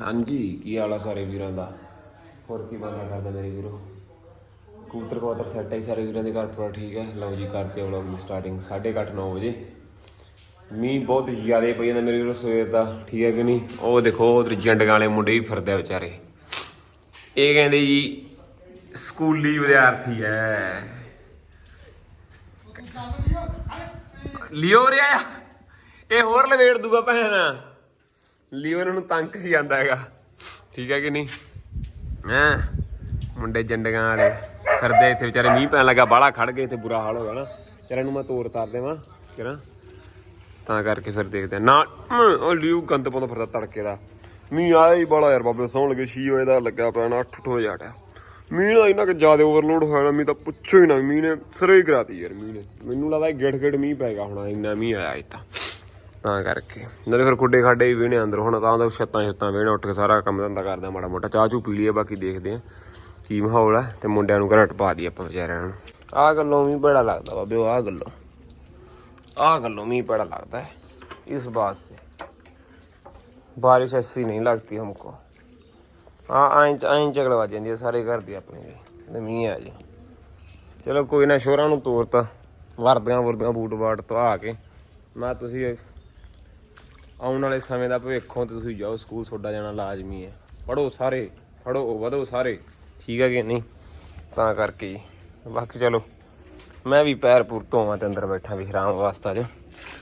ਹਾਂਜੀ, ਕੀ ਹਾਲ ਆ ਸਾਰੇ ਵੀਰਾਂ ਦਾ? ਹੋਰ ਕੀ ਬੰਦਾ ਕਰਦਾ ਮੇਰੇ ਵੀਰੋ? ਕਬੂਤਰ ਕਬੂਤਰ ਸੈੱਟ ਹੈ ਸਾਰੇ ਵੀਰਾਂ ਦੇ ਘਰ, ਪੂਰਾ ਠੀਕ ਹੈ ਲਓ ਜੀ, ਕਰਦੇ ਵਲੌਗ ਦੀ ਸਟਾਰਟਿੰਗ 8:30 9 ਵਜੇ। ਮੀਂਹ ਬਹੁਤ ਜ਼ਿਆਦਾ ਪਈ ਜਾਂਦਾ ਮੇਰੇ ਵੀਰੋ ਸਵੇਰ ਦਾ, ਠੀਕ ਹੈ ਕਿ ਨਹੀਂ? ਉਹ ਦੇਖੋ ਉਧਰ ਜੰਡਗਾਂ ਵਾਲੇ ਮੁੰਡੇ ਵੀ ਫਿਰਦੇ ਆ ਵਿਚਾਰੇ। ਇਹ ਕਹਿੰਦੇ ਜੀ, ਸਕੂਲੀ ਵਿਦਿਆਰਥੀ ਹੈ ਲਿਓ ਰਿਆ ਇਹ ਹੋਰ ਲਵੇੜ ਦੂਗਾ ਭੈਣ। ਲੀਵਰ ਨੂੰ ਤੰਗ ਹੀ ਜਾਂਦਾ ਹੈਗਾ। ਠੀਕ ਹੈ ਕਿ ਨਹੀਂ? ਹੈਂ? ਮੁੰਡੇ ਜੰਡਗਾਂ ਵਾਲੇ ਫਿਰਦੇ ਇੱਥੇ ਵਿਚਾਰੇ, ਮੀਂਹ ਪੈਣ ਲੱਗਾ, ਬਾਹਲਾ ਖੜ ਗਏ ਇੱਥੇ, ਬੁਰਾ ਹਾਲ ਹੋ ਗਿਆ ਨਾ। ਚਲ ਇਹਨੂੰ ਮੈਂ ਤੋਰ ਤਾਰ ਦੇਵਾਂ ਕਿਰਾਂ ਤਾਂ ਕਰਕੇ ਫਿਰ ਦੇਖਦੇ ਆ ਨਾ ਉਹ ਲੀਵ ਗੰਦ ਪਾਉਂਦਾ ਫਿਰਦਾ ਤੜਕੇ ਦਾ। ਮੀਂਹ ਆਇਆ ਹੀ ਬੜਾ ਯਾਰ, ਬਾਬੇ, ਸੌਣ ਲੱਗੇ 6 ਵਜੇ ਦਾ ਲੱਗਾ ਪਿਆ, ਨਾ 8 ਹੋ ਜਾਟਿਆ ਮੀਂਹ ਦਾ ਇੰਨਾ ਕਿ ਜ਼ਿਆਦਾ ਓਵਰਲੋਡ ਹੋਇਆ ਨਾ, ਮੀਂਹ ਤਾਂ ਪੁੱਛੋ ਹੀ ਨਾ, ਮੀਂਹ ਨੇ ਸਰੇ ਹੀ ਕਰਾਤੀ ਯਾਰ, ਮੀਂਹ ਨੇ। ਮੈਨੂੰ ਲੱਗਦਾ ਗਿੜ ਗਿੜ ਮੀਂਹ ਪੈ ਗਿਆ ਹੁਣ, ਇੰਨਾ ਮੀਂਹ ਆਇਆ ਇੱਥੇ ਤਾਂ ਕਰਕੇ। ਨਾਲੇ ਫਿਰ ਖੁੱਡੇ ਖਾਡੇ ਵੀ ਵੇਣੇ ਅੰਦਰ। ਹੁਣ ਤਾਂ ਦਾ ਛੱਤਾਂ ਛੱਤਾਂ ਵੇਣਾ ਉੱਠ ਕੇ ਸਾਰਾ ਕੰਮ ਧੰਦਾ ਕਰਦਾ ਮਾੜਾ ਮੋਟਾ। ਚਾਹ ਚੂ ਪੀ ਲਈਏ, ਬਾਕੀ ਦੇਖਦੇ ਆ ਕੀ ਮਾਹੌਲ ਹੈ ਤੇ ਮੁੰਡਿਆਂ ਨੂੰ ਘਰਟ ਪਾ ਦੀ ਆਪਾਂ ਵਿਚਾਰਿਆਂ ਨੂੰ। ਆਹ ਗੱਲੋਂ ਵੀ ਬੜਾ ਲੱਗਦਾ ਬਾਬੇ ਆਹ ਗੱਲੋਂ। ਆਹ ਗੱਲੋਂ ਵੀ ਬੜਾ ਲੱਗਦਾ ਹੈ, ਇਸ ਬਾਤ ਸੇ। ਬਾਰਿਸ਼ ਐਸੀ ਨਹੀਂ ਲੱਗਦੀ ਹਮਕੋ। ਆ ਆਈ ਆਈ ਝਗੜਵਾ ਜਾਂਦੀ ਹੈ ਸਾਰੇ ਘਰ ਦੀ ਆਪਣੇ ਦੀ ਤੇ ਮੀਂਹ ਆ ਜੀ। ਚਲੋ ਕੋਈ ਨਾ, ਸ਼ੋਰਾਂ ਨੂੰ ਤੋਰਤਾ ਵਰਦੀਆਂ ਵਰਦੀਆਂ ਬੂਟ ਬਾਟ ਤੋਂ ਆ ਕੇ। ਮੈਂ ਤੁਸੀਂ ਆਉਣ ਵਾਲੇ ਸਮੇਂ ਦਾ ਭਵਿੱਖੋਂ ਤੇ ਤੁਸੀਂ ਜਾਓ, ਸਕੂਲ ਤੁਹਾਡਾ ਜਾਣਾ ਲਾਜ਼ਮੀ ਹੈ। ਪੜੋ ਸਾਰੇ ਫੜੋ ਵਧੋ ਸਾਰੇ। ਠੀਕ ਹੈ ਕਿ ਨਹੀਂ? ਤਾਂ ਕਰਕੇ ਜੀ। ਬਾਕੀ ਚਲੋ, ਮੈਂ ਵੀ ਪੈਰ ਪੁਰ ਧੋਵਾਂ ਤੇ ਅੰਦਰ ਬੈਠਾ ਵੀ ਹਰਾਮ ਵਾਸਤਾ ਚ।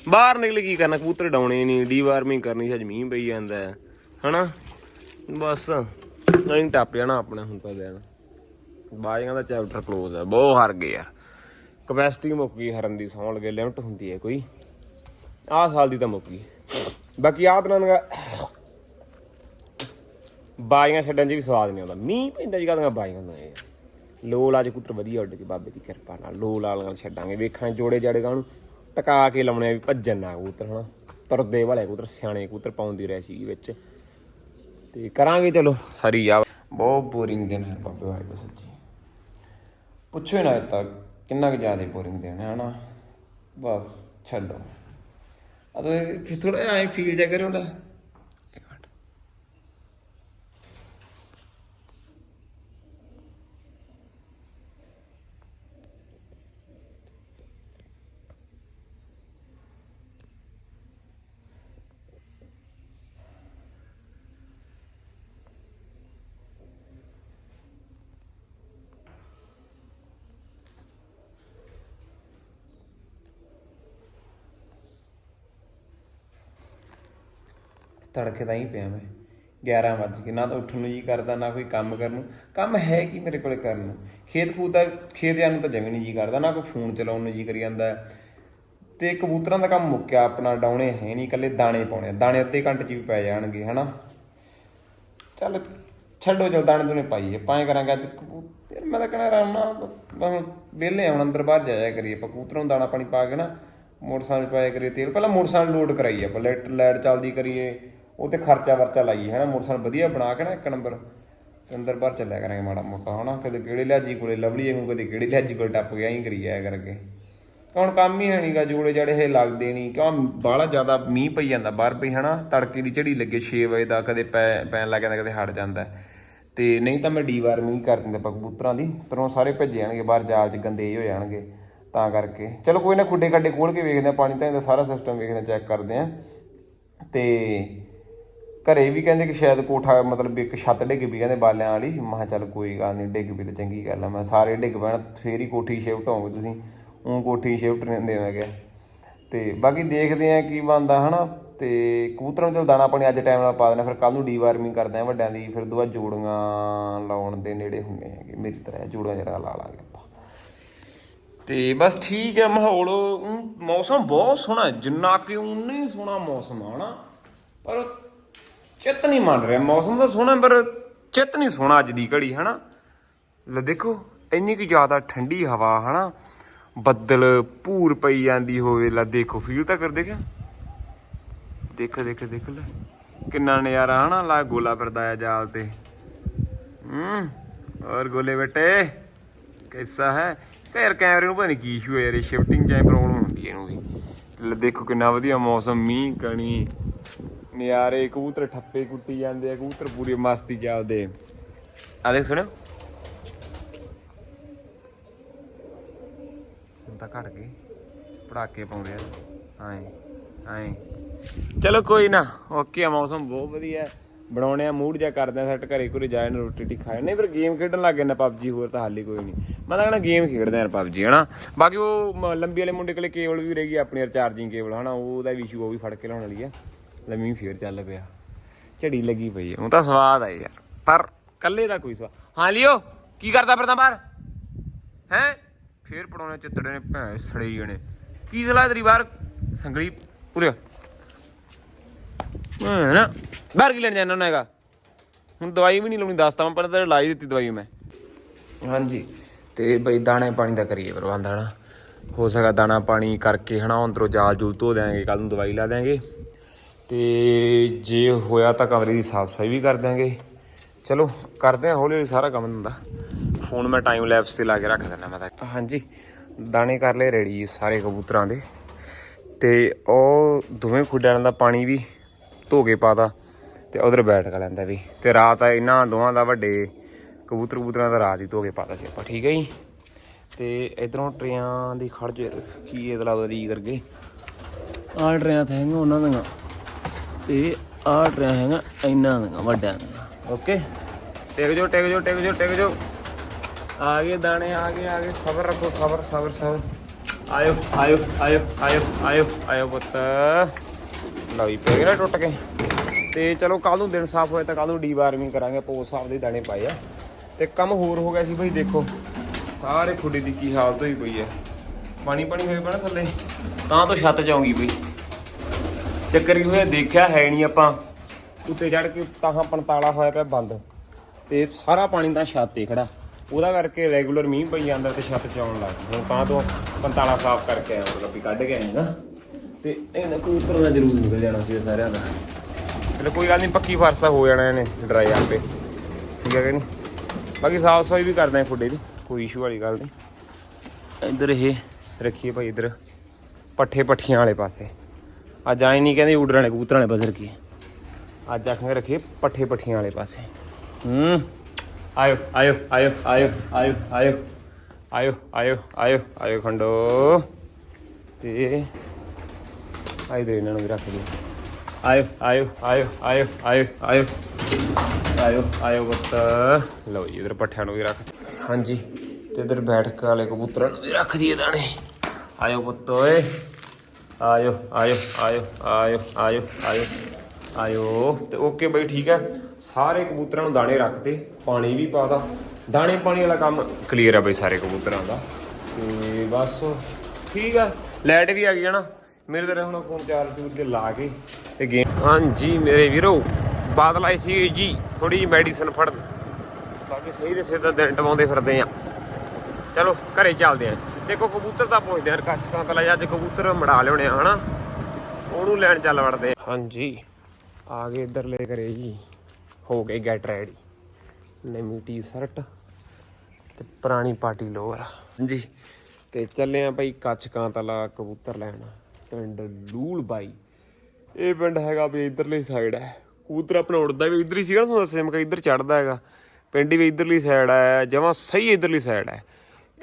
ਬਾਹਰ ਨਿਕਲ ਕੀ ਕਰਨਾ? ਕਬੂਤਰ ਡਾਉਣੇ ਨਹੀਂ ਡੀਵਾਰਮਿੰਗ ਕਰਨੀ ਸੀ ਅੱਜ ਮੀਂਹ ਪਈ ਜਾਂਦਾ ਹੈ। ਹਨਾ? ਬਸ ਨਹੀਂ ਟੱਪ ਜਾਣਾ ਆਪਣੇ ਹੁਣ ਤਾਂ ਦੇਣ ਬਾਜੀਆਂ ਦਾ ਚੈਪਟਰ ਕਲੋਜ਼ ਹੈ, ਬਹੁਤ ਹਰ ਗਏ ਯਾਰ। ਕਪੈਸਿਟੀ ਮੁੱਕ ਗਈ, ਹਰਨ ਦੀ ਸੌਣ ਲੱਗੇ, ਲਿਮਟ ਹੁੰਦੀ ਹੈ ਕੋਈ। ਆਹ ਸਾਲ ਦੀ ਤਾਂ ਮੁੱਕ ਗਈ। ਬਾਕੀ ਆਹ ਦਿਨਾਂ ਦਾ ਬਾਜੀਆਂ ਛੱਡਣ 'ਚ ਵੀ ਸਵਾਦ ਨਹੀਂ ਆਉਂਦਾ। ਮੀਂਹ ਪੈਂਦਾ ਜੀ, ਕਾਹਦੀਆਂ ਬਾਜੀਆਂ ਹੁੰਦਾ ਯਾਰ ਲੋਲ ਅੱਜ ਕੁੱਤਰ ਵਧੀਆ ਉੱਡ ਕੇ ਬਾਬੇ ਦੀ ਕਿਰਪਾ ਨਾਲ ਲੋਲ ਵਾਲੀਆਂ ਛੱਡਾਂਗੇ। ਵੇਖਾਂ ਜੋੜੇ ਜਾੜੇ ਗਾਂ ਨੂੰ ਟਕਾ ਕੇ ਲਾਉਣੇ ਆ ਵੀ ਭੱਜਣ ਨਾ ਕਬੂਤਰ, ਹਨਾ? ਤੁਰਦੇ ਵਾਲੇ ਕਬੂਤਰ, ਸਿਆਣੇ ਕਬੂਤਰ ਪਾਉਂਦੀ ਰਹਿ ਸੀ ਵਿੱਚ। ਤੇ ਕਰਾਂਗੇ ਚਲੋ, ਸਾਰੀ ਆ ਬਹੁਤ ਬੋਰਿੰਗ ਦਿਨ ਹੈ ਬਾਬੇ ਵਾਹਿ ਦਾ ਸੱਚੀ। ਪੁੱਛੋ ਹੀ ਨਾ ਤੱਕ ਕਿੰਨਾ ਕੁ ਜ਼ਿਆਦਾ ਬੋਰਿੰਗ ਦਿਨ ਹੈ, ਹਨਾ? ਬਸ, ਛੱਡੋ। ਆ ਤੁਸੀਂ ਥੋੜਾ ਐ ਫੀਲ ਜਾ ਕਰੋ ਨਾ ਤੜਕੇ ਦਾ ਹੀ ਪਿਆ ਮੈਂ। 11 ਵਜੇ ਕੇ ਨਾ ਤਾਂ ਉੱਠਣ ਨੂੰ ਜੀ ਕਰਦਾ, ਨਾ ਕੋਈ ਕੰਮ ਕਰਨ ਨੂੰ। ਕੰਮ ਹੈ ਕੀ ਮੇਰੇ ਕੋਲੇ ਕਰਨ ਨੂੰ? ਖੇਤ ਖੂਤ ਦਾ, ਖੇਤ ਜਾਣ ਨੂੰ ਤਾਂ ਜਮੀ ਨਹੀਂ ਜੀ ਕਰਦਾ, ਨਾ ਕੋਈ ਫੋਨ ਚਲਾਉਣ ਨੂੰ ਜੀ ਕਰੀ ਜਾਂਦਾ। ਹੈ। ਤੇ ਕਬੂਤਰਾਂ ਦਾ ਕੰਮ ਮੁੱਕਿਆ, ਆਪਣਾ ਡਾਉਣੇ ਹੈ ਨਹੀਂ ਇਕੱਲੇ ਦਾਣੇ ਪਾਉਣੇ ਦਾਣੇ ਅੱਧੇ ਘੰਟੇ ਚ ਵੀ ਪੈ ਜਾਣਗੇ, ਹਨਾ? ਚੱਲ ਛੱਡੋ, ਚਲ ਦਾਣੇ ਦੂਣੇ ਪਾਈਏ ਪਾਏ ਕਰਾਂਗੇ ਅੱਜ ਕਬੂਤਰ ਮੈਂ ਤਾਂ ਕਹਿਣਾ ਆਰਾਮ ਵਿਹਲੇ ਹੁਣ ਅੰਦਰ ਬਾਹਰ ਜਾਇਆ ਕਰੀਏ। ਆਪਾਂ ਕਬੂਤਰਾਂ ਨੂੰ ਦਾਣਾ ਪਾਣੀ ਪਾ ਕੇ ਨਾ, ਮੋਟਰਸਾਈਕਲ 'ਚ ਪਾਇਆ ਕਰੀਏ ਤੇਲ। ਪਹਿਲਾਂ ਮੋਟਰਸਾਈਕਲ ਲੋਡ ਕਰਾਈਏ ਆਪਾਂ, ਲਾਈਟ ਲਾਈਟ ਚੱਲਦੀ ਕਰੀਏ। ਉਹ ਤੇ ਖਰਚਾ ਵਰਚਾ ਲਾਈਏ ਹਨਾ ਮੋਟਰਸਾਈਕਲ ਵਧੀਆ ਬਣਾ ਕੇ ਨਾ ਇੱਕ ਨੰਬਰ ਅੰਦਰ ਬਾਹਰ ਚੱਲਿਆ ਕਰਾਂਗੇ ਮਾੜਾ ਮੋਟਾ, ਹਨਾ? ਕਦੇ ਕਿਹੜੇ ਲਿਆਜੀ ਕੋਲੇ ਲਵਲੀ ਵਾਂਗੂ ਕਦੇ ਕਿਹੜੇ ਲਿਆਜੀ ਕੋਲ ਟੱਪ ਗਿਆ ਹੀ ਕਰੀ ਜਾਇਆ ਕਰਕੇ। ਹੁਣ ਕੰਮ ਹੀ ਹੈ ਨਹੀਂਗਾ ਜੋੜੇ ਜੜੇ ਇਹ ਲੱਗਦੇ ਨਹੀਂ ਕਿਉਂ ਬਾਹਲਾ ਜ਼ਿਆਦਾ ਮੀਂਹ ਪਈ ਜਾਂਦਾ ਬਾਹਰ ਪਈ ਹਨਾ? ਤੜਕੇ ਦੀ ਝੜੀ ਲੱਗੇ 6 ਵਜੇ ਦਾ ਕਦੇ ਪੈ- ਪੈਣ ਲੱਗ ਜਾਂਦਾ, ਕਦੇ ਹਟ ਜਾਂਦਾ। ਤੇ ਨਹੀਂ ਤਾਂ ਮੈਂ ਡੀਵਾਰਮਿੰਗ ਕਰ ਦਿੰਦਾ ਕਬੂਤਰਾਂ ਦੀ, ਪਰ ਉਹ ਸਾਰੇ ਭੱਜ ਜਾਣਗੇ ਬਾਹਰ ਜਾਲ 'ਚ ਗੰਦੇ ਹੋ ਜਾਣਗੇ ਤਾਂ ਕਰਕੇ। ਚਲੋ ਕੋਈ ਨਾ ਖੁੱਡੇ ਕੱਡੇ ਖੋਲ ਕੇ ਵੇਖਦੇ ਆ ਪਾਣੀ ਤਾਂ ਇਹਦਾ ਸਾਰਾ ਸਿਸਟਮ ਵੇਖਦੇ ਚੈੱਕ ਕਰਦੇ ਆ ਤੇ ਘਰੇ ਵੀ ਕਹਿੰਦੇ ਕਿ ਸ਼ਾਇਦ ਕੋਠਾ ਮਤਲਬ ਇੱਕ ਛੱਤ ਡਿੱਗ ਪਈ ਕਹਿੰਦੇ ਬਾਲਿਆਂ ਵਾਲੀ। ਮੈਂ ਕਿਹਾ ਚੱਲ ਕੋਈ ਗੱਲ ਨਹੀਂ ਡਿੱਗ ਪਈ ਤਾਂ ਚੰਗੀ ਗੱਲ ਆ। ਮੈਂ ਸਾਰੇ ਡਿੱਗ ਪੈਣ, ਫੇਰ ਹੀ ਕੋਠੀ ਸ਼ਿਫਟ ਹੋਵੋਗੇ ਤੁਸੀਂ। ਉਹ ਕੋਠੀ ਸ਼ਿਫਟ ਨਹੀਂ ਹੁੰਦੇ ਮੈਂ ਕਿਹਾ। ਤੇ ਬਾਕੀ ਦੇਖਦੇ ਆ ਕੀ ਬਣਦਾ ਹਨਾ। ਤੇ ਕਬੂਤਰਾਂ ਨੂੰ ਚਲ ਦਾਣਾ ਪਾਣੀ ਅੱਜ ਟਾਈਮ ਨਾਲ ਪਾ ਦੇਣਾ ਫਿਰ ਕੱਲ ਨੂੰ ਡੀਵਾਰਮਿੰਗ ਕਰਦੇ ਆ ਵੱਡਿਆਂ ਦੀ। ਫਿਰ ਦੁਆ ਜੋੜੀਆਂ ਲਾਉਣ ਦੇ ਨੇੜੇ ਹੁੰਦੇ ਹੈਗੇ, ਮੇਰੀ ਤਰ੍ਹਾਂ ਜੋੜੀਆਂ ਜਿਹੜਾ ਲਾ ਲਾਂਗੇ ਆਪਾਂ। ਤੇ ਬਸ ਠੀਕ ਹੈ ਮਾਹੌਲ। ਮੌਸਮ ਬਹੁਤ ਸੋਹਣਾ ਜਿੰਨਾ ਕਿ ਉਨੇ ਸੋਹਣਾ ਮੌਸਮ ਆ ਹਨਾ। ਪਰ ਚਿੱਤ ਨਹੀਂ ਮੰਨ ਰਿਹਾ, ਮੌਸਮ ਤਾਂ ਸੋਹਣਾ ਪਰ ਚਿੱਤ ਨਹੀਂ ਸੋਹਣਾ ਅੱਜ ਦੀ ਘੜੀ, ਹਨਾ? ਲੈ ਦੇਖੋ, ਇੰਨੀ ਕਿ ਜ਼ਿਆਦਾ ਠੰਡੀ ਹਵਾ, ਹਨਾ? ਬੱਦਲ, ਭੂਰ ਪਈ ਜਾਂਦੀ ਹੋਵੇ, ਲੈ ਦੇਖੋ ਫੀਲ ਤਾਂ ਕਰ ਦੇਖਿਆ? ਦੇਖ ਦੇਖ ਦੇਖ ਲੈ। ਕਿੰਨਾ ਨਜ਼ਾਰਾ, ਹਨਾ? ਲਾ, ਗੋਲਾ ਫਿਰਦਾ ਆ ਜਾਲ ਤੇ। ਹੂੰ ਔਰ ਗੋਲੇ ਬੇਟੇ, ਕੈਸਾ ਹੈ? ਯਾਰ ਕੈਮਰੇ ਨੂੰ, ਪਤਾ ਨਹੀਂ ਕੀ ਇਸ਼ੂ ਹੈ ਯਾਰ ਸ਼ਿਫਟਿੰਗ ਚ ਪ੍ਰੋਬਲਮ ਹੁੰਦੀ ਹੈ ਇਹਨੂੰ ਵੀ। ਲੈ ਦੇਖੋ, ਕਿੰਨਾ ਵਧੀਆ ਮੌਸਮ, ਮੀਂਹ, ਕਣੀ। ਨਿਆਰੇ, ਕਬੂਤਰ ਠੱਪੇ ਕੁੱਟੀ ਜਾਂਦੇ ਆ, ਕਬੂਤਰ ਪੂਰੀ ਮਸਤੀ ਚ ਆਪਦੇ ਆ ਦੇਖ ਸੁਣਿਓ। ਹੁਣ ਤਾਂ ਘਟ ਗਏ। ਪੜਾਕੇ ਪਾਉਂਦੇ ਆ। ਆਏ ਆਏ। ਚਲੋ ਕੋਈ ਨਾ, ਓਕੇ ਆ, ਮੌਸਮ ਬਹੁਤ ਵਧੀਆ ਬਣਾਉਣੇ ਆ, ਮੂਡ ਜਾ ਕਰਦੇ ਆ, ਸੈੱਟ ਘਰੇ ਘਰੇ ਜਾਏ ਨਾ ਰੋਟੀ ਟੀ ਖਾਏ। ਨਹੀਂ ਫਿਰ ਗੇਮ ਖੇਡਣ ਲੱਗ ਗਏ ਨਾ ਪਬਜੀ, ਹੋਰ ਤਾਂ ਹਾਲੀ ਕੋਈ ਨਹੀਂ। ਮੈਂ ਤਾਂ ਕਹਣਾ ਗੇਮ ਖੇਡਦੇ ਆ ਪਬਜੀ, ਹਨਾ? ਬਾਕੀ ਉਹ ਲੰਬੀ ਵਾਲੇ ਮੁੰਡੇ ਕੋਲੇ ਕੇਬਲ ਵੀ ਰਹਿ ਗਈ, ਆਪਣੀ ਚਾਰਜਿੰਗ ਕੇਬਲ ਹਨਾ? ਉਹਦਾ ਵੀ ਇਸ਼ੂ ਉਹ ਵੀ ਫੜ ਕੇ ਲਾਉਣ ਵਾਲੀ ਆ। ਲੰਮੀ ਫੇਰ ਚੱਲ ਪਿਆ। ਝੜੀ ਲੱਗੀ ਪਈ ਹੈ ਉਹ ਤਾਂ ਸਵਾਦ ਆ ਯਾਰ। ਪਰ ਕੱਲੇ ਦਾ ਕੋਈ ਸਵਾਦ ਹਾਂ ਲਿਓ, ਕੀ ਕਰਦਾ ਫਿਰਦਾ ਬਾਹਰ? ਹੈ? ਫੇਰ ਪੜਾਉਣੇ ਚਿੱਤੜੇ ਨੇ ਭੈਣ, ਸੜੇ ਜਣੇ ਕੀ ਸਲਾਹ ਤੇਰੀ ਬਾਹਰ? ਸੰਗਲੀ ਪੂਰੇ ਮੈਂ ਨਾ ਬਾਹਰ ਕੀ ਲੈਣ ਜਾਣਾ ਹੈਗਾ? ਹੁਣ ਦਵਾਈ ਵੀ ਨਹੀਂ ਲਾਉਣੀ ਦੱਸਤਾ ਮੈਂ ਪਹਿਲਾਂ ਤੇਰੇ ਲਾਈ ਦਿੱਤੀ ਦਵਾਈ ਮੈਂ। ਹਾਂਜੀ। ਤੇ ਬਈ ਦਾਣੇ ਪਾਣੀ ਦਾ ਕਰੀਏ ਪ੍ਰਬੰਧ, ਹਨਾ? ਹੋ ਸਕਦਾ ਦਾਣਾ ਪਾਣੀ ਕਰਕੇ, ਹਨਾ, ਅੰਦਰੋਂ ਜਾਲ ਜੂਲ ਧੋ ਦਿਆਂਗੇ ਕੱਲ ਨੂੰ ਦਵਾਈ ਲਾ ਦਿਆਂਗੇ। ਤੇ ਜੇ ਹੋਇਆ ਤਾਂ ਕਮਰੇ ਦੀ ਸਾਫ਼ ਸਫ਼ਾਈ ਵੀ ਕਰ ਦਿਆਂਗੇ। ਚਲੋ, ਕਰਦੇ ਆ ਹੌਲੀ ਹੌਲੀ ਸਾਰਾ ਕੰਮ ਹੁੰਦਾ ਫੋਨ ਮੈਂ ਟਾਈਮ ਲੈਪਸ ਤੇ ਲਾ ਕੇ ਰੱਖ ਦਿੰਦਾ ਮੈਂ ਤਾਂ। ਹਾਂਜੀ, ਦਾਣੇ ਕਰ ਲਏ ਰੈਡੀ ਸਾਰੇ ਕਬੂਤਰਾਂ ਦੇ। ਤੇ ਉਹ ਦੋਵੇਂ ਖੁੱਡਾਂ ਦਾ ਪਾਣੀ ਵੀ ਧੋ ਕੇ ਪਾਤਾ ਤੇ ਉਧਰ ਬੈਠ ਕੇ ਲੈਂਦਾ ਵੀ। ਤੇ ਰਾਤ ਆ ਇਹਨਾਂ ਦੋਵਾਂ ਦਾ ਵੱਡੇ ਕਬੂਤਰ ਕਬੂਤਰਾਂ ਦਾ ਰਾਤ ਹੀ ਧੋ ਕੇ ਪਾਤਾ ਸੀ ਆਪਾਂ, ਠੀਕ ਹੈ ਜੀ? ਤੇ ਇਧਰੋਂ ਟਰਿਆਂ ਦੀ ਖੜ ਜੇ ਕੀ ਇਹਦਾ ਦੀ ਕਰਕੇ। ਆਹ ਟਰਿਆਂ ਤਾਂ ਉਹਨਾਂ ਦੀਆਂ। ਤੇ ਆਹ ਟਰਿਆਂ ਹੈਗਾ ਇਹਨਾਂ ਦੀਆਂ ਵੱਡਿਆਂ ਦੀਆਂ ਓਕੇ ਟਿਕ ਜੋ ਟਿਕ ਜੋ ਟਿਕ ਜੋ ਟਿਕ ਜੋ ਆ ਗਏ ਦਾਣੇ ਆ ਗਏ ਆ ਗਏ ਸਬਰ ਰੱਖੋ ਸਬਰ ਸਬਰ ਸਬਰ। ਆਇਓ ਆਇਓ ਆਇਓ ਆਇਓ ਆਇਓ ਆਇਓ ਪੁੱਤ। ਲਓ ਜੀ ਪੈ ਨਾ ਟੁੱਟ ਕੇ। ਤੇ ਚਲੋ ਕੱਲ ਨੂੰ ਦਿਨ ਸਾਫ਼ ਹੋਇਆ ਤਾਂ ਕੱਲ ਨੂੰ ਡੀਵਾਰਮਿੰਗ ਕਰਾਂਗੇ ਪੋਸ ਸਾਫ਼ ਦੇ ਦਾਣੇ ਪਾਏ ਆ। ਤੇ ਕੰਮ ਹੋਰ ਹੋ ਗਿਆ ਸੀ ਬਈ ਦੇਖੋ ਸਾਰੇ ਖੁੱਡੇ ਦੀ ਕੀ ਹਾਲਤ ਹੋਈ ਪਈ ਹੈ। ਪਾਣੀ ਪਾਣੀ ਪਿਆ ਨਾ ਥੱਲੇ। ਤਾਂ ਤੋਂ ਛੱਤ ਚ ਆਉਂਗੀ ਬਈ। ਚੱਕਰ ਕੀ ਹੋਇਆ? ਦੇਖਿਆ ਹੈ ਨਹੀਂ ਆਪਾਂ। ਉੱਤੇ ਚੜ ਕੇ ਤਾਹਾਂ ਪੰਤਾਲਾ ਹੋਇਆ ਪਿਆ ਬੰਦ। ਤੇ ਸਾਰਾ ਪਾਣੀ ਤਾਂ ਛੱਤ ਤੇ ਖੜਾ। ਉਹਦਾ ਕਰਕੇ ਰੈਗੂਲਰ ਮੀਂਹ ਪਈ ਜਾਂਦਾ ਤੇ ਛੱਤ ਚ ਆਉਣ ਲੱਗ ਹੁਣ ਤਾਂ ਤੋਂ ਪੰਤਾਲਾ ਸਾਫ਼ ਕਰਕੇ ਆਇਆ ਮਤਲਬ ਵੀ ਕੱਢ ਕੇ ਆਏ ਨਾ। ਤੇ ਇਹਨਾਂ ਕੋਈ ਉਤਰਨਾ ਜ਼ਰੂਰ ਨਿਕਲ ਜਾਣਾ ਸੀ ਸਾਰਿਆਂ ਦਾ। ਚਲੋ ਕੋਈ ਗੱਲ ਨਹੀਂ, ਪੱਕੀ ਫਰਸਾ ਹੋ ਜਾਣਾ ਇਹਨੇ ਡਰਾਈ ਆਪੇ ਠੀਕ ਹੈ ਕਿ ਨਹੀਂ? ਬਾਕੀ ਸਾਫ਼ ਸਫ਼ਾਈ ਵੀ ਕਰਦੇ ਆ ਫੁੱਡੇ ਦੀ, ਕੋਈ ਇਸ਼ੂ ਵਾਲੀ ਗੱਲ ਨਹੀਂ। ਇੱਧਰ ਇਹ, ਰੱਖੀਏ ਭਾਈ ਇੱਧਰ। ਪੱਠੇ ਪੱਠੀਆਂ ਵਾਲੇ ਪਾਸੇ। ਅੱਜ ਆਏ ਨਹੀਂ ਕਹਿੰਦੇ ਉਡਰਾਂ ਵਾਲੇ ਕਬੂਤਰਾਂ ਵਾਲੇ ਬਜ਼ਰ ਕੀ ਅੱਜ ਆਖਾਂਗੇ ਰੱਖੀਏ ਪੱਠੇ ਪੱਠੀਆਂ ਵਾਲੇ ਪਾਸੇ ਹੂੰ ਆਇਓ ਆਇਓ ਆਇਓ ਆਇਓ ਆਇਓ ਆਇਓ ਆਇਓ ਆਇਓ ਆਇਓ ਆਇਓ ਖੰਡੋ ਤੇ ਆਈ ਦੇ ਇਹਨਾਂ ਨੂੰ ਵੀ ਰੱਖ ਦਿਓ ਆਇਓ ਆਇਓ ਆਇਓ ਆਇਓ ਆਇਓ ਆਇਓ ਆਇਓ ਆਇਓ ਬੱਤ ਲਓ ਜੀ ਇਧਰ ਪੱਠਿਆਂ ਨੂੰ ਵੀ ਰੱਖ ਹਾਂਜੀ ਤੇ ਇਧਰ ਬੈਠਕ ਵਾਲੇ ਕਬੂਤਰਾਂ ਨੂੰ ਵੀ ਰੱਖ ਦਈਏ ਦਾਣੇ ਆਇਓ ਪੁੱਤ ਓਏ ਆਇਓ ਆਇਓ ਆਇਓ ਆਇਓ ਆਇਓ ਆਇਓ ਆਇਓ। ਤੇ ਓਕੇ ਬਈ, ਠੀਕ ਹੈ। ਸਾਰੇ ਕਬੂਤਰਾਂ ਨੂੰ ਦਾਣੇ ਰੱਖਦੇ ਪਾਣੀ ਵੀ ਪਾਦਾ ਦਾਣੇ ਪਾਣੀ ਵਾਲਾ ਕੰਮ ਕਲੀਅਰ ਆ ਬਈ ਸਾਰੇ ਕਬੂਤਰਾਂ ਦਾ। ਤੇ ਬਸ, ਠੀਕ ਆ। ਲਾਈਟ ਵੀ ਆ ਗਈ ਹੈ ਨਾ। ਮੇਰੇ ਤੇ ਹੁਣ ਫੋਨ ਚਾਰਜ ਚੂਰ ਕੇ ਲਾ ਕੇ ਤੇ ਗੇਮ ਹਾਂਜੀ, ਮੇਰੇ ਵੀਰੋ, ਬਾਦਲ ਆਈ ਸੀ ਜੀ ਥੋੜੀ ਜਿਹੀ ਮੈਡੀਸਨ ਫੜਨ। ਬਾਕੀ ਸਹੀ ਦੇ ਸਿਰ ਦਾ ਦਿਨ ਟਵਾਉਂਦੇ ਫਿਰਦੇ ਆ। ਚਲੋ, ਘਰੇ ਚੱਲਦੇ ਆ। ਦੇਖੋ ਕਬੂਤਰ ਤਾਂ ਪਹੁੰਚਦੇ ਆ ਕੱਚ ਕਾਂ ਪਹਿਲਾਂ ਅੱਜ ਕਬੂਤਰ ਮੜਾ ਲਿਆਉਣੇ ਆ ਹਨਾ? ਉਹਨੂੰ ਲੈਣ ਚੱਲ ਵੜਦੇ ਆ। ਹਾਂਜੀ ਆ ਗਏ ਇੱਧਰਲੇ ਘਰੇ ਜੀ। ਹੋ ਗਏ ਗੈਟ ਰੈਡੀ ਨਵੀਂ ਟੀ-ਸ਼ਰਟ ਤੇ ਪੁਰਾਣੀ ਪਾਰਟੀ ਲੋਅਰ। ਹਾਂਜੀ। ਤੇ ਚੱਲੇ ਆ ਭਾਈ ਕੱਚ ਕਾਂ ਤਲਾ ਕਬੂਤਰ ਲੈਣ। ਪਿੰਡ ਲੂਲ ਬਾਈ। ਇਹ ਪਿੰਡ ਹੈਗਾ ਵੀ ਇਧਰਲੀ ਸਾਈਡ ਹੈ। ਕਬੂਤਰ ਆਪਣਾ ਉੜਦਾ ਵੀ ਇਧਰ ਹੀ ਸੀਗਾ ਤੁਹਾਨੂੰ ਦੱਸਿਆ ਮੈਂ ਕਿ ਇਧਰ ਚੜਦਾ ਹੈਗਾ। ਪਿੰਡ ਵੀ ਇਧਰਲੀ ਸਾਈਡ ਹੈ ਜਮਾਂ ਸਹੀ ਇਧਰਲੀ ਸਾਈਡ ਹੈ।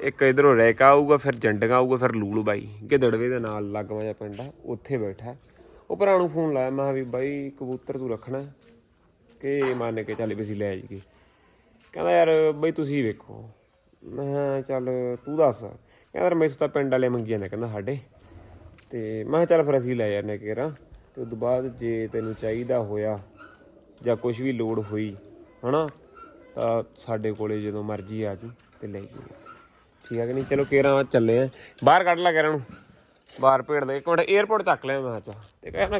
ਇੱਕ ਇਧਰੋਂ ਰੈਕਾ ਆਊਗਾ, ਫਿਰ ਜੰਡਗਾ ਆਊਗਾ, ਫਿਰ ਲੂਲ ਬਾਈ। ਗਿੱਦੜਵੇ ਦੇ ਨਾਲ ਲੱਗਵਾ ਜਿਹਾ ਪਿੰਡ ਆ, ਉੱਥੇ ਬੈਠਾ। ਉਹ ਭਰਾ ਨੂੰ ਫੋਨ ਲਾਇਆ, ਮੈਂ ਕਿਹਾ ਵੀ ਬਾਈ, ਕਬੂਤਰ ਤੂੰ ਰੱਖਣਾ ਕਿ ਮੰਨ ਕੇ ਚੱਲ ਵੀ ਅਸੀਂ ਲੈ ਜਾਈਏ। ਕਹਿੰਦਾ ਯਾਰ ਬਈ ਤੁਸੀਂ ਵੇਖੋ। ਮੈਂ ਕਿਹਾ ਚੱਲ ਤੂੰ ਦੱਸ। ਕਹਿੰਦਾ ਯਾਰ ਮੈਥੋਂ ਤਾਂ ਪਿੰਡ ਵਾਲੇ ਮੰਗੀ ਜਾਂਦੇ ਕਹਿੰਦਾ ਸਾਡੇ। ਤੇ ਮੈਂ ਕਿਹਾ ਚੱਲ ਫਿਰ ਅਸੀਂ ਲੈ ਜਾਂਦੇ ਕੇਰਾ ਤੇ ਉਸ ਤੋਂ ਬਾਅਦ ਜੇ ਤੈਨੂੰ ਚਾਹੀਦਾ ਹੋਇਆ ਜਾਂ ਕੁਝ ਵੀ ਲੋੜ ਹੋਈ, ਹਨਾ, ਤਾਂ ਸਾਡੇ ਕੋਲੇ ਜਦੋਂ ਮਰਜ਼ੀ ਆ ਜੀ ਤੇ ਲੈ ਜੀ ਠੀਕ ਹੈ ਕਿ ਨਹੀਂ? ਚਲੋ ਕੇਰਾ ਚੱਲੇ ਆ। ਬਾਹਰ ਕੱਢ ਲਾ ਕੇਰਾ ਨੂੰ। ਬਾਹਰ ਭੇੜ ਦੇ। ਇੱਕ ਮਿੰਟ 에어ਪੋਰਟ ਚੱਕ ਲਿਆ ਮੈਂ ਚਾ ਤੇ ਕਹਿੰਦਾ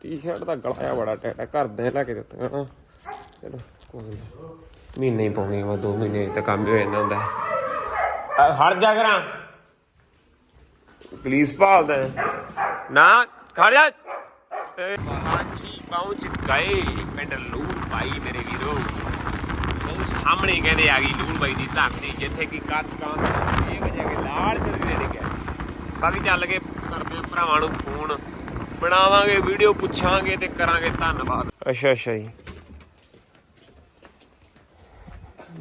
ਟੀ-ਸ਼ਰਟ ਦਾ ਗਲਾ ਆ ਬੜਾ ਟੈਟਾ ਘਰਦੇ ਲੈ ਕੇ ਦਿੱਤਾ ਚਲੋ, ਕੋਈ ਨੀ। ਮਹੀਨੇ ਹੀ ਪਾਉਣੀ ਵਾ ਦੋ ਮਹੀਨੇ ਤਾਂ ਕੰਮ ਹੀ ਹੋ ਜਾਂਦਾ ਹੁੰਦਾ। ਹੈ। ਹਟ ਜਾ ਕਰਾਂ। ਪੁਲਿਸ ਭਾਲਦਾ ਹੈ। ਨਾ, ਖੜ ਜਾ। ਹਾਂਜੀ ਪਹੁੰਚ ਗਏ। ਪਿੰਡ ਲੂ ਭਾਈ ਮੇਰੇ ਵੀਰੋ। ਸਾਹਮਣੇ ਕਹਿੰਦੇ ਆ ਗਈ ਲੂਣ ਬਾਈ ਦੀ ਧਰਤੀ ਜਿੱਥੇ ਕਿ ਕੱਚ ਕਾਂ ਇਹ ਵਜੇ ਕੇ ਲਾਲ ਚਰਗਰੇ ਨੇ ਗਿਆ ਬਾਕੀ ਚੱਲ ਕੇ ਕਰਦੇ ਆ ਭਰਾਵਾਂ ਨੂੰ ਫੋਨ। ਬਣਾਵਾਂਗੇ ਵੀਡੀਓ ਪੁੱਛਾਂਗੇ ਤੇ ਕਰਾਂਗੇ ਧੰਨਵਾਦ। ਅੱਛਾ ਅੱਛਾ ਜੀ।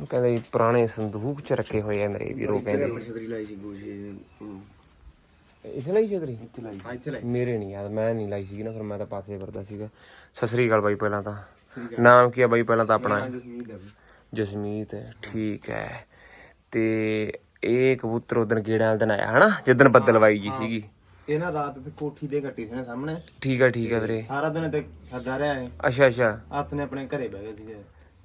ਕਹਿੰਦੇ ਪੁਰਾਣੇ ਸੰਦੂਕ ਚ ਰੱਖੇ ਹੋਏ ਆ ਮੇਰੇ ਵੀਰੋ ਕਹਿੰਦੇ। ਛਤਰੀ ਲਾਈ ਸੀ ਗੋਸ਼ੇ ਇਸ ਲਈ ਛਤਰੀ? ਇੱਥੇ ਲਾਈ ਇੱਥੇ ਲਾਈ। ਮੇਰੇ ਨਹੀਂ ਯਾਦ ਮੈਂ ਨਹੀਂ ਲਾਈ ਸੀਗੀ ਨਾ ਫਿਰ ਮੈਂ ਤਾਂ ਪਾਸੇ ਵਰਦਾ ਸੀਗਾ। ਸਤਿ ਸ੍ਰੀ ਅਕਾਲ ਬਾਈ ਪਹਿਲਾਂ ਤਾਂ। ਨਾਮ ਕੀ ਆ ਬਾਈ ਪਹਿਲਾਂ ਤਾਂ ਆਪਣਾ? ਜਸਮੀਤ ਠੀਕ ਹੈ ਤੇ ਇਹ ਕਬੂਤਰ ਉਦੋਂ ਗੇੜਾਂ ਵਾਲੇ ਦਿਨ ਆਇਆ ਹਨਾ? ਜਿੱਦਣ ਬੱਦਲਵਾਈ ਜੀ ਸੀਗੀ। ਇਹ ਨਾ ਰਾਤ ਤੇ ਕੋਠੀ ਦੇ ਕੱਟੀ ਸੀ ਨਾ ਸਾਹਮਣੇ। ਠੀਕ ਹੈ ਠੀਕ ਹੈ ਵੀਰੇ। ਸਾਰਾ ਦਿਨ ਤੇ ਖਾਦਾ ਰਿਹਾ ਹੈ ਅੱਛਾ ਅੱਛਾ। ਹੱਥ ਨੇ ਆਪਣੇ ਘਰੇ ਬਹਿ ਗਏ ਸੀਗੇ।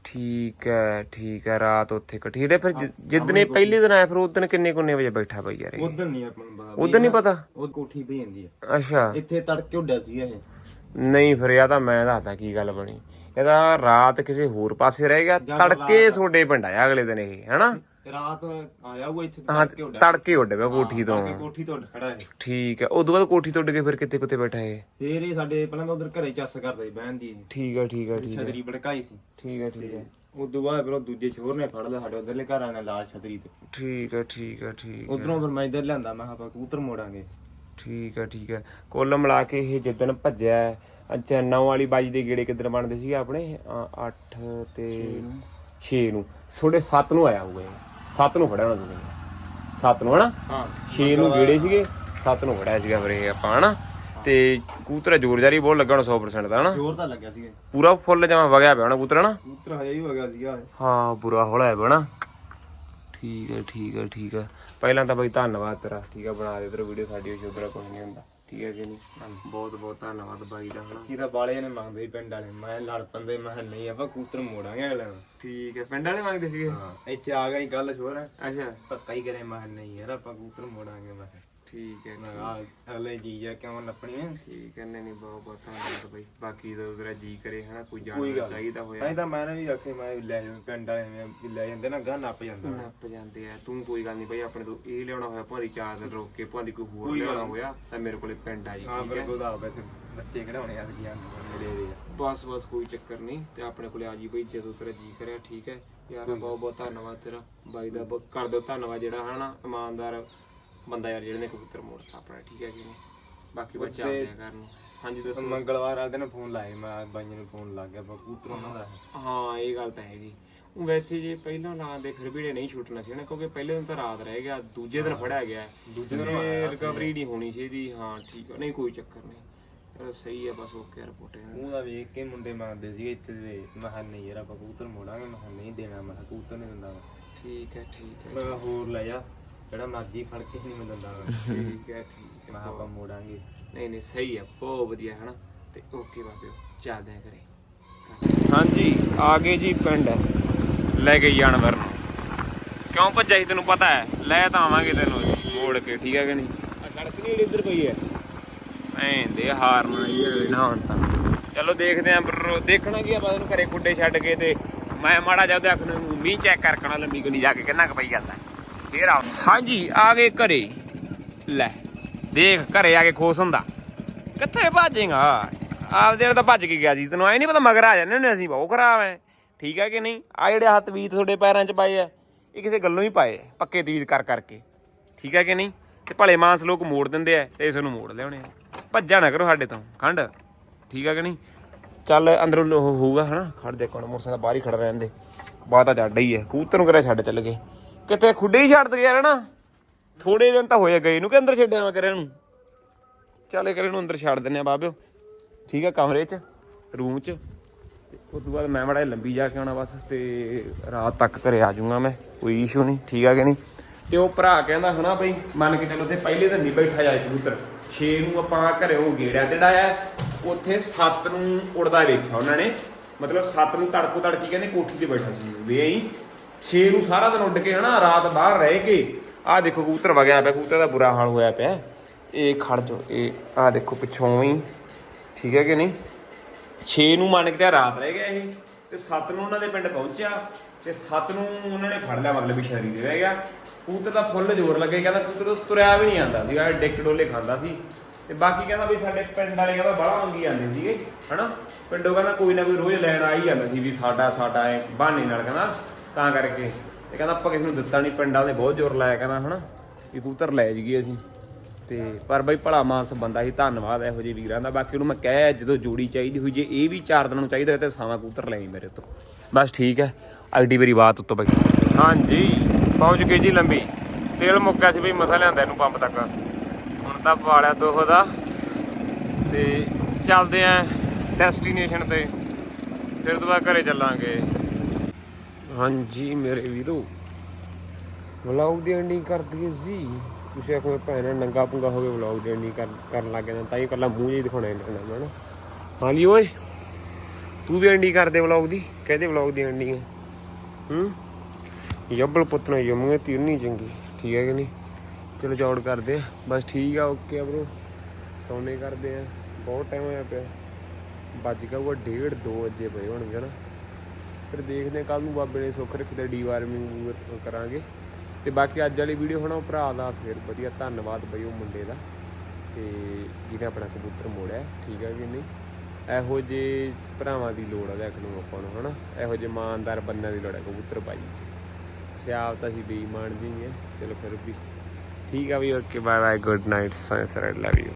ਠੀਕ ਹੈ ਠੀਕ ਹੈ ਰਾਤ ਉੱਥੇ ਇਕੱਠੀ ਤੇ ਫਿਰ ਜਿ- ਜਿੱਦਣ ਇਹ ਪਹਿਲੇ ਦਿਨ ਆਇਆ ਫਿਰ ਉਦੋਂ ਕਿੰਨੇ ਕੁੰਨੇ ਵਜੇ ਬੈਠਾ ਬਈ ਯਾਰ ਉਦੋਂ ਨਹੀਂ ਆਪਾਂ ਨੂੰ ਪਤਾ। ਉਦੋਂ ਨਹੀਂ ਪਤਾ? ਉਹ ਕੋਠੀ ਪਈ ਜਾਂਦੀ ਹੈ ਅੱਛਾ। ਇੱਥੇ ਤੜਕੇ ਉੱਡਿਆ ਸੀਗਾ ਇਹ। ਨਹੀਂ ਫਿਰ ਇਹ ਤਾਂ ਮੈਂ ਦੱਸਦਾ ਕੀ ਗੱਲ ਬਣੀ। ਇਹਦਾ ਰਾਤ ਕਿਸੇ ਹੋਰ ਪਾਸੇ ਰਹਿ ਗਿਆ ਤੜਕੇ ਸੋਡੇ ਪਿੰਡ ਆਇਆ ਅਗਲੇ ਦਿਨ ਇਹ ਹਨਾ? ਰਾਤ ਆਇਆ ਉਹ ਇੱਥੇ ਹਾਂ ਤੜਕੇ ਤੜਕੇ ਉੱਡ ਗਿਆ ਕੋਠੀ ਤੋਂ ਤੜਕੇ ਕੋਠੀ ਤੋਂ ਉੱਡ ਖੜਾ ਹੈ ਠੀਕ ਹੈ ਉਦੋਂ ਬਾਅਦ ਕੋਠੀ ਤੋਂ ਉੱਡ ਕੇ ਫਿਰ ਕਿੱਥੇ ਕਿੱਥੇ ਬੈਠਾ ਇਹ? ਫੇਰ ਇਹ ਸਾਡੇ ਪਹਿਲਾਂ ਤਾਂ ਉਧਰ ਘਰੇ ਚੱਸ ਕਰਦਾ ਸੀ ਬਹਿਣ ਦੀ। ਠੀਕ ਹੈ ਠੀਕ ਹੈ ਠੀਕ ਹੈ। ਛਤਰੀ ਭੜਕਾਈ ਸੀ। ਠੀਕ ਹੈ ਠੀਕ ਹੈ। ਉਦੋਂ ਬਾਅਦ ਫਿਰ ਉਹ ਦੂਜੇ ਛੋਰ ਨੇ ਫੜ ਲਿਆ ਸਾਡੇ ਉਧਰਲੇ ਘਰਾਂ ਨੇ ਲਾਲ ਛਤਰੀ ਤੇ। ਠੀਕ ਹੈ ਠੀਕ ਹੈ ਠੀਕ ਉਧਰੋਂ ਫਿਰ ਮੈਂ ਇੱਧਰ ਲਿਆਂਦਾ ਮੈਂ ਆਪਾਂ ਕਬੂਤਰ ਮੋੜਾਂਗੇ। ਠੀਕ ਹੈ ਠੀਕ ਹੈ। ਕੁੱਲ ਮਿਲਾ ਕੇ ਇਹ ਜਿੱਦਣ ਭੱਜਿਆ ਹੈ, ਅੱਛਾ ਨੌ ਵਾਲੀ ਬਾਜੀ ਦੇ ਗੇੜੇ ਕਿੱਦਣ ਬਣਦੇ ਸੀਗੇ ਆਪਣੇ? 8 ਤੇ 6 ਨੂੰ। ਥੋੜੇ 7 ਨੂੰ ਆਇਆ ਹੋਊਗਾ 7 ਨੂੰ ਫੜਿਆ ਹੋਣਾ ਤੁਸੀਂ। 7 ਨੂੰ ਹਨਾ? ਹਾਂ। 6 ਨੂੰ ਗੇੜੇ ਸੀਗੇ। 7 ਨੂੰ ਫੜਿਆ ਸੀਗਾ ਇਹ ਆਪਾਂ ਹਨਾ? ਤੇ ਕੂਤਰਾ ਜ਼ੋਰ ਜਾਰੀ ਬਹੁਤ ਲੱਗਾ ਹੁਣ 100% ਦਾ ਹਨਾ? ਜ਼ੋਰ ਤਾਂ ਲੱਗਿਆ ਸੀਗਾ। ਪੂਰਾ ਫੁੱਲ ਜਮਾ ਵਗਿਆ ਪਿਆ ਹਨਾ ਕੂਤਰਾ ਹਨਾ? ਕਬੂਤਰ ਹਜੇ ਹੀ ਹੋ ਗਿਆ ਸੀਗਾ ਹਾਂ ਬੁਰਾ ਹੌਲਾ ਹੈ ਬਣਾ ਠੀਕ ਹੈ ਠੀਕ ਹੈ ਠੀਕ ਹੈ। ਪਹਿਲਾਂ ਤਾਂ ਬਈ ਧੰਨਵਾਦ ਤੇਰਾ ਠੀਕ ਹੈ ਬਣਾ ਦੇ ਤੇਰਾ ਵੀਡੀਓ ਸਾਡੀ ਉਧਰ ਕੁਝ ਨਹੀਂ ਹੁੰਦਾ। ਠੀਕ ਹੈ ਕਿ ਨਹੀਂ? ਬਹੁਤ ਬਹੁਤ ਧੰਨਵਾਦ ਬਾਈ ਦਾ ਹਨਾ। ਕਿਰਾ ਬਾਲੇ ਨੇ ਮੰਗਦੇ ਸੀ ਪਿੰਡ ਵਾਲੇ ਮੈਂ ਲੜ ਪੰਦੇ ਮੈਂ ਕਿਹਾ ਨਹੀਂ ਆਪਾਂ ਕਬੂਤਰ ਮੋੜਾਂਗੇ ਅਗਲੇ ਨੂੰ। ਠੀਕ ਹੈ ਪਿੰਡ ਵਾਲੇ ਮੰਗਦੇ ਸੀਗੇ? ਹਾਂ ਇੱਥੇ ਆ ਗਈ ਗੱਲ ਛੋਰ ਅੱਛਾ। ਪੱਕਾ ਹੀ ਕਰੇ ਮੈਂ ਕਿਹਾ ਨਹੀਂ ਯਾਰ ਆਪਾਂ ਕਬੂਤਰ ਮੋੜਾਂਗੇ ਮੈਂ ਕਿਹਾ। ਠੀਕ ਹੈ ਮੈਂ ਕਿਹਾ ਅਗਲੇ ਜੀ ਆ ਕਿਉਂ ਨੱਪਣੀ ਹੈ ਠੀਕ ਹੈ ਨਹੀਂ ਨਹੀਂ ਬਹੁਤ ਬਹੁਤ ਧੰਨਵਾਦ ਬਾਈ। ਬਾਕੀ ਦਾ ਤੇਰਾ ਜੀ ਕਰੇ ਹਨਾ ਕੋਈ ਕੋਈ ਜਾਣਨਾ ਗੱਲ ਚਾਹੀਦਾ ਹੋਇਆ। ਤਾਂ ਤਾਂ ਮੈਂ ਨਾ ਵੀ ਆਖੇ ਮੈਂ ਵੀ ਲੈ ਜਾਵਾਂ ਪਿੰਡ ਵਾਲੇ ਐਵੇਂ ਵੀ ਲੈ ਜਾਂਦੇ ਨਾ ਗਾਹ ਨੱਪ ਜਾਂਦਾ। ਨੱਪ ਜਾਂਦੇ ਆ। ਤੂੰ ਕੋਈ ਗੱਲ ਨਹੀਂ ਬਾਈ ਆਪਣੇ ਤੋਂ ਇਹ ਲਿਆਉਣਾ ਹੋਇਆ ਭਾਦੀ ਚਾਰ ਦਿਨ ਰੋਕ ਕੇ ਭਾਦੀ ਕੋਈ ਹੋਰ ਲਿਆਉਣਾ ਹੋਇਆ ਤਾਂ ਮੇਰੇ ਕੋਲੇ ਪਿੰਡ ਆ ਜੀ ਹਾਂ ਠੀਕ ਹੈ। ਬਿਲਕੁਲ ਦਾ ਬੈਠੇ ਬੱਚੇ ਖੜਾਉਣੇ ਆ ਗਿਆ ਮੇਰੇ ਦੇ ਬਸ ਬਸ ਕੋਈ ਚੱਕਰ ਨਹੀਂ ਤੇ ਆਪਣੇ ਕੋਲੇ ਆ ਜੀ ਬਈ ਜਦੋਂ ਤੇਰਾ ਜੀ ਕਰਿਆ ਠੀਕ ਹੈ। ਯਾਰ ਬਹੁਤ ਬਹੁਤ ਧੰਨਵਾਦ ਤੇਰਾ। ਬਾਈ ਦਾ ਬਹੁਤ ਕਰ ਦਿਓ ਧੰਨਵਾਦ ਜਿਹੜਾ ਹਨਾ ਇਮਾਨਦਾਰ ਬੰਦਾ ਯਾਰ ਜਿਹੜੇ ਨੇ ਕਬੂਤਰ ਮੋੜਤਾ ਆਪਣਾ ਠੀਕ ਹੈ ਜੀ ਬਾਕੀ ਬੱਚੇ ਆਉਂਦੇ ਆ ਕਰਨ ਹਾਂਜੀ ਦੱਸੋ। ਮੰਗਲਵਾਰ ਵਾਲੇ ਦਿਨ ਫੋਨ ਲਾਏ ਮੈਂ ਬਾਈਆਂ ਨੂੰ ਫੋਨ ਲੱਗ ਗਿਆ ਪਰ ਕਬੂਤਰ ਉਹਨਾਂ ਦਾ ਹੈ। ਹਾਂ ਇਹ ਗੱਲ ਤਾਂ ਹੈਗੀ। ਉਹ ਵੈਸੇ ਜੇ ਪਹਿਲਾਂ ਨਾਂ ਦੇ ਫਿਰ ਵੀੜੇ ਨਹੀਂ ਛੁੱਟਣਾ ਸੀ ਨਾ ਕਿਉਂਕਿ ਪਹਿਲੇ ਦਿਨ ਤਾਂ ਰਾਤ ਰਹਿ ਗਿਆ ਦੂਜੇ ਦਿਨ ਫੜਿਆ ਗਿਆ। ਦੂਜੇ ਦਿਨ ਰਿਕਵਰੀ ਨਹੀਂ ਹੋਣੀ ਚਾਹੀਦੀ। ਹਾਂ ਠੀਕ ਹੈ ਨਹੀਂ ਕੋਈ ਚੱਕਰ ਨਹੀਂ। ਚਲੋ ਸਹੀ ਹੈ ਬਸ ਓਕੇ ਰਿਪੋਰਟ। ਹੈ ਉਹਦਾ ਵੇਖ ਕੇ ਮੁੰਡੇ ਮੰਗਦੇ ਸੀਗੇ ਇੱਥੇ ਦੇ ਮੈਂ ਕਿਹਾ ਨਹੀਂ ਯਾਰ ਆਪਾਂ ਕਬੂਤਰ ਮੋੜਾਂਗੇ ਮੈਂ ਕਿਹਾ ਨਹੀਂ ਦੇਣਾ ਮੈਂ ਕਿਹਾ ਕਬੂਤਰ ਨਹੀਂ ਦਿੰਦਾ ਮੈਂ। ਠੀਕ ਹੈ ਠੀਕ ਹੈ। ਮੈਂ ਕਿਹਾ ਹੋਰ ਲੈ ਜਾ। ਜਿਹੜਾ ਮਰਜ਼ੀ ਫੜ ਕੇ ਨਹੀਂ ਮੈਂ ਦਿੰਦਾ ਠੀਕ ਹੈ ਠੀਕ ਹੈ ਮੈਂ ਆਪਾਂ ਮੋੜਾਂਗੇ ਨਹੀਂ ਨਹੀਂ ਸਹੀ ਹੈ ਬਹੁਤ ਵਧੀਆ ਹੈ ਨਾ ਤੇ ਓਕੇ ਬਾਬੇ ਚੱਲਦੇ ਆ ਕਰੇ ਹਾਂਜੀ ਆ ਗਏ ਜੀ ਪਿੰਡ। ਲੈ ਕੇ ਜਾਨਵਰ ਨੂੰ। ਕਿਉਂ ਭੱਜਿਆ ਸੀ ਤੈਨੂੰ ਪਤਾ ਹੈ? ਲੈ ਤਾਂ ਆਵਾਂਗੇ ਤੈਨੂੰ ਮੋੜ ਕੇ ਠੀਕ ਹੈ ਕਿ ਨਹੀਂ? ਆ ਸੜਕ ਨਹੀਂ ਇੱਧਰ ਪਈ ਹੈ। ਐਂ ਦੇ ਹਾਰ ਨਾ ਇਹ ਨਾ ਹੁਣ ਤਾਂ। ਚਲੋ ਦੇਖਦੇ ਆਂ ਬਰੋ ਦੇਖਣਾ ਕੀ ਆਪਾਂ ਇਹਨੂੰ ਘਰੇ ਕੁੱਡੇ ਛੱਡ ਕੇ ਤੇ ਮੈਂ ਮਾੜਾ ਜਿਹਾ ਉਹਦੇ ਅੱਖ ਨੂੰ ਮੀਂਹ ਚੈੱਕ ਕਰਕਣਾ ਲੰਮੀ ਗਲੀ ਜਾ ਕੇ ਕਿੰਨਾ ਕੁ ਪਈ ਜਾਂਦਾ। ਫੇਰ ਆ ਹਾਂਜੀ, ਆ ਗਏ ਘਰੇ। ਲੈ, ਦੇਖ, ਘਰੇ ਆ ਕੇ ਖੁਸ਼ ਹੁੰਦਾ। ਕਿੱਥੇ ਭੱਜੇਗਾ? ਆਪਦੇ ਨਾਲ ਤਾਂ ਭੱਜ ਕੇ ਗਿਆ ਜੀ ਤੈਨੂੰ ਐ ਨਹੀਂ ਪਤਾ ਮਗਰ ਆ ਜਾਂਦੇ ਹੁੰਦੇ ਅਸੀਂ, ਬਹੁਤ ਖਰਾਬ ਐ। ਠੀਕ ਹੈ ਕਿ ਨਹੀਂ? ਆ ਜਿਹੜੇ ਹੱਥ ਵੀਤ ਤੁਹਾਡੇ ਪੈਰਾਂ 'ਚ ਪਾਏ ਆ ਇਹ ਕਿਸੇ ਗੱਲੋਂ ਹੀ ਪਾਏ, ਪੱਕੇ ਤਵੀਤ ਕਰ ਕਰਕੇ। ਠੀਕ ਹੈ ਕਿ ਨਹੀਂ? ਤੇ ਭਲੇ ਮਾਨਸ ਲੋਕ ਮੋੜ ਦਿੰਦੇ ਆ ਤੇ ਇਸ ਨੂੰ ਮੋੜ ਲਿਆਉਣੇ ਆ। ਭੱਜਾ ਨਾ ਕਰੋ ਸਾਡੇ ਤੋਂ, ਖੰਡ। ਠੀਕ ਹੈ ਕਿ ਨਹੀਂ? ਚੱਲ ਅੰਦਰੋਂ ਉਹ ਹੋਊਗਾ, ਹਨਾ? ਖੜ ਦੇ ਕੋਣ ਮੋਟਰਸਾਈਕਲ ਬਾਹਰ ਹੀ ਖੜਾ ਰਹਿੰਦੇ ਬਾਤ ਤਾਂ ਜੱਡ ਹੀ ਹੈ ਕਬੂਤਰ ਨੂੰ ਕਰਿਆ ਛੱਡ ਚੱਲ ਗਏ। ਕਿਤੇ ਖੁੱਡੇ ਹੀ ਛੱਡ ਦੇ ਯਾਰ ਥੋੜੇ ਦਿਨ ਤਾਂ ਹੋਏ ਗਏ ਨੂੰ ਕਿ ਅੰਦਰ ਛੱਡਿਆ ਮੈਂ ਕਰਿਆ ਨੂੰ ਚੱਲ ਕਰੇ ਨੂੰ ਅੰਦਰ ਛੱਡ ਦਿੰਨੇ ਆ ਬਾਬਿਓ। ਠੀਕ ਹੈ ਕਮਰੇ 'ਚ, ਰੂਮ 'ਚ। ਉਸ ਤੋਂ ਬਾਅਦ ਮੈਂ ਮੜਾ ਲੰਬੀ ਜਾ ਕੇ ਆਉਣਾ ਬਸ ਤੇ ਰਾਤ ਤੱਕ ਘਰੇ ਆ ਜਾਊਂਗਾ ਮੈਂ, ਕੋਈ ਇਸ਼ੂ ਨਹੀਂ, ਠੀਕ ਆ ਕਿ ਨਹੀਂ? ਤੇ ਉਹ ਭਰਾ ਕਹਿੰਦਾ ਹਨਾ ਬਈ, ਮੰਨ ਕੇ ਚੱਲੋ ਤੇ ਪਹਿਲੇ ਦਿਨ ਨਹੀਂ ਬੈਠਾ ਜਾਏ ਕਬੂਤਰ। 6 ਨੂੰ ਆਪਾਂ ਘਰੇ ਉਹ ਗੇੜਿਆ ਤੇ ਡਾਇਆ ਉੱਥੇ 7 ਨੂੰ ਉੜਦਾ ਵੇਖਿਆ ਉਹਨਾਂ ਨੇ। ਮਤਲਬ 7 ਨੂੰ ਤੜਕੋ ਤੜਕੀ ਕਹਿੰਦੇ ਕੋਠੀ ਤੇ ਬੈਠਾ ਸੀ, ਵੇ ਹੀ 6 ਨੂੰ ਸਾਰਾ ਦਿਨ ਉੱਡ ਕੇ ਹਨਾ, ਰਾਤ ਬਾਹਰ ਰਹਿ ਕੇ, ਆਹ ਦੇਖੋ ਕਬੂਤਰ ਵਗਿਆ ਪਿਆ, ਕਬੂਤਰ ਦਾ ਬੁਰਾ ਹਾਲ ਹੋਇਆ ਪਿਆ। ਇਹ ਖੜ ਜੋ ਇਹ ਆਹ ਦੇਖੋ ਪਿੱਛੋਂ ਹੀ ਠੀਕ ਹੈ ਕਿ ਨਹੀਂ? 6 ਨੂੰ ਮੰਨ ਕੇ ਤੇ ਰਾਤ ਰਹਿ ਗਿਆ ਇਹ, ਤੇ 7 ਨੂੰ ਉਹਨਾਂ ਦੇ ਪਿੰਡ ਪਹੁੰਚਿਆ, ਤੇ 7 ਨੂੰ ਉਹਨਾਂ ਨੇ ਫੜ ਲਿਆ ਮਤਲਬ ਵੀ ਸ਼ਰੀ ਦੇ, ਰਹਿ ਗਿਆ। ਕਬੂਤਰ ਦਾ ਫੁੱਲ ਜ਼ੋਰ ਲੱਗੇ, ਕਹਿੰਦਾ ਕਬੂਤਰ ਤੁਰਿਆ ਵੀ ਨਹੀਂ ਆਂਦਾ ਸੀਗਾ ਡਿੱਕ ਡੋਲੇ ਖਾਂਦਾ ਸੀ। ਤੇ ਬਾਕੀ ਕਹਿੰਦਾ ਵੀ ਸਾਡੇ ਪਿੰਡ ਵਾਲੇ ਕਹਿੰਦਾ ਬੜਾ ਮੰਗੀ ਜਾਂਦੇ ਸੀਗੇ, ਹਨਾ? ਪਿੰਡੋਂ ਕਹਿੰਦਾ ਕੋਈ ਨਾ ਕੋਈ ਰੋਜ਼ ਲੈਣ ਆ ਹੀ ਜਾਂਦਾ ਸੀ ਵੀ ਸਾਡਾ ਸਾਡਾ ਐ, ਬਹਾਨੇ ਨਾਲ ਕਹਿੰਦਾ ਤਾਂ ਕਰਕੇ। ਇਹ ਕਹਿੰਦਾ ਆਪਾਂ ਕਿਸੇ ਨੂੰ ਦਿੱਤਾ ਨਹੀਂ ਪਿੰਡਾਂ ਦੇ ਬਹੁਤ ਜ਼ੋਰ ਲਾਇਆ ਕਹਿੰਦਾ ਹਨਾ, ਵੀ ਕਬੂਤਰ ਲੈ ਜੀਏ ਅਸੀਂ। ਤੇ ਪਰ ਬਈ ਭਲਾ ਮਾਨਸ ਬੰਦਾ ਸੀ, ਧੰਨਵਾਦ ਇਹੋ ਜਿਹੇ ਵੀਰਾਂ ਦਾ। ਬਾਕੀ ਉਹਨੂੰ ਮੈਂ ਕਹਿ ਜਦੋਂ ਜੋੜੀ ਚਾਹੀਦੀ ਹੋਈ, ਜੇ ਇਹ ਵੀ ਚਾਰ ਦਿਨ ਨੂੰ ਚਾਹੀਦਾ ਹੋਇਆ ਤੇ ਸਾਵਾ ਕਬੂਤਰ ਲੈ ਮੇਰੇ ਤੋਂ। ਬਸ ਠੀਕ ਹੈ, ਅਗਲੀ ਵਾਰੀ ਬਾਤ ਉੱਤੋਂ ਬਾਈ। ਹਾਂਜੀ, ਪਹੁੰਚ ਗਏ ਜੀ ਲੰਬੀ। ਤੇਲ ਮੁੱਕਿਆ ਸੀ ਬਈ, ਮਸਾ ਲਿਆਂਦਾ ਇਹਨੂੰ ਪੰਪ ਤੱਕ। ਹੁਣ ਤਾਂ ਪਵਾਲਿਆ ਦੋ ਦਾ। ਤੇ ਚੱਲਦੇ ਆਂ ਡੈਸਟੀਨੇਸ਼ਨ ਤੇ। ਫਿਰ ਤੋਂ ਬਾਅਦ ਘਰੇ ਚੱਲਾਂਗੇ। ਹਾਂਜੀ ਮੇਰੇ ਵੀਰੋ। ਵਲੌਗ ਦੀ ਐਂਡਿੰਗ ਕਰ ਦਈਏ ਜੀ। ਤੁਸੀਂ ਆਖੋ ਭੈਣ ਨੰਗਾ ਪੁੰਗਾ ਹੋ ਕੇ ਵਲੌਗ ਦੀ ਐਂਡਿੰਗ ਕਰਨ ਲੱਗ ਜਾਂਦਾ, ਤਾਂ ਹੀ ਕੱਲਾ ਮੂੰਹ ਜਿਹਾ ਦਿਖਾਉਣਾ ਇਹਨਾਂ ਮੈਂ ਨਾ। ਹਾਂਜੀ ਲਈ ਓਏ, ਤੂੰ ਵੀ ਐਂਡਿੰਗ ਕਰ ਦੇ ਵਲੌਗ ਦੀ, ਕਹਦੇ ਵਲੌਗ ਦੀ ਐਂਡਿੰਗ ਹੈ ਹੂੰ? ਯੱਬਲ ਪੁੱਤ ਨਾ ਯਮੂਏ ਤੀਰ ਚੰਗੀ, ਠੀਕ ਹੈ ਕਿ ਨਹੀਂ? ਚਲੋ ਚੌੜ ਕਰਦੇ ਆ, ਬਸ ਠੀਕ ਆ, ਓਕੇ ਆ ਬ్రో ਸੌਣੇ ਕਰਦੇ ਆ, ਬਹੁਤ ਟਾਈਮ ਹੋਇਆ ਪਿਆ। ਵੱਜ ਗਿਆ ਉਹ ਡੇਢ 2 ਵਜੇ ਪਏ ਹੋਣਗੇ ਨਾ। ਫਿਰ ਦੇਖਦੇ ਕੱਲ ਨੂੰ ਬਾਬੇ ਨੇ ਸੁੱਖ ਰੱਖਦੇ ਡੀਵਾਰਮਿੰਗ ਕਰਾਂਗੇ। ਤੇ ਬਾਕੀ ਅੱਜ ਵਾਲੀ ਵੀਡੀਓ ਹੁਣ ਉਹ ਭਰਾ ਦਾ, ਫਿਰ ਵਧੀਆ ਧੰਨਵਾਦ ਬਈ ਉਹ ਮੁੰਡੇ ਦਾ। ਤੇ ਜਿਹਨੇ ਆਪਣਾ ਕਬੂਤਰ ਮੋੜਿਆ, ਠੀਕ ਹੈ ਕਿ ਨਹੀਂ? ਇਹੋ ਜੇ ਭਰਾਵਾਂ ਦੀ ਲੋੜ ਹੈ ਦੇਖ ਨੂੰ ਆਪਾਂ ਨੂੰ, ਹਨਾ? ਇਹੋ ਜੇ ਇਮਾਨਦਾਰ ਬੰਦਿਆਂ ਦੀ ਲੋੜ ਹੈ ਕਬੂਤਰ ਬਾਈ ਚ ਸਿਆਬ ਤਾਂ ਅਸੀਂ ਬੇਈਮਾਨ ਜੀ ਹੈ ਚਲੋ ਫਿਰ ਵੀ। ਠੀਕ ਆ ਵੀ okay bye bye good night science ਰੈਡ ਲਵ ਯੂ